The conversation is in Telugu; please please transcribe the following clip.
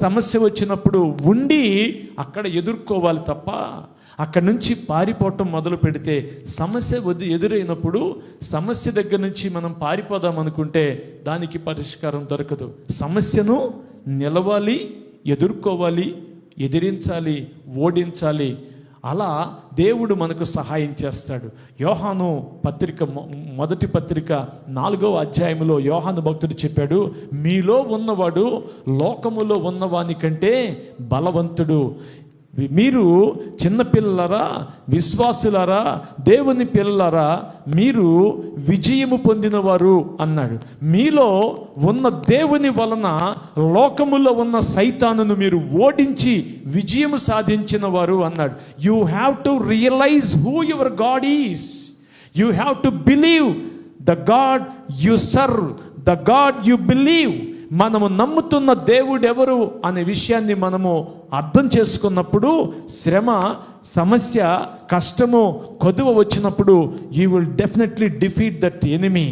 సమస్య వచ్చినప్పుడు ఉండి అక్కడ ఎదుర్కోవాలి తప్ప అక్కడ నుంచి పారిపోవటం మొదలు పెడితే సమస్య వద్దు ఎదురైనప్పుడు సమస్య దగ్గర నుంచి మనం పారిపోదాం అనుకుంటే దానికి పరిష్కారం దొరకదు. సమస్యను నిలవాలి ఎదుర్కోవాలి ఎదిరించాలి ఓడించాలి అలా దేవుడు మనకు సహాయం చేస్తాడు. యోహాను పత్రిక మొదటి పత్రిక నాలుగో అధ్యాయంలో యోహాను భక్తుడు చెప్పాడు మీలో ఉన్నవాడు లోకములో ఉన్నవాని కంటే బలవంతుడు. మీరు చిన్నపిల్లలరా విశ్వాసులరా దేవుని పిల్లరా మీరు విజయము పొందినవారు అన్నాడు. మీలో ఉన్న దేవుని వలన లోకములో ఉన్న సైతానును మీరు ఓడించి విజయము సాధించిన వారు అన్నాడు. You have to realise who your God is you have to believe the God you serve the God you believe మనము నమ్ముతున్న దేవుడెవరు అనే విషయాన్ని మనము అర్థం చేసుకున్నప్పుడు శ్రమ సమస్య కష్టము కొదువ వచ్చినప్పుడు you will definitely defeat that enemy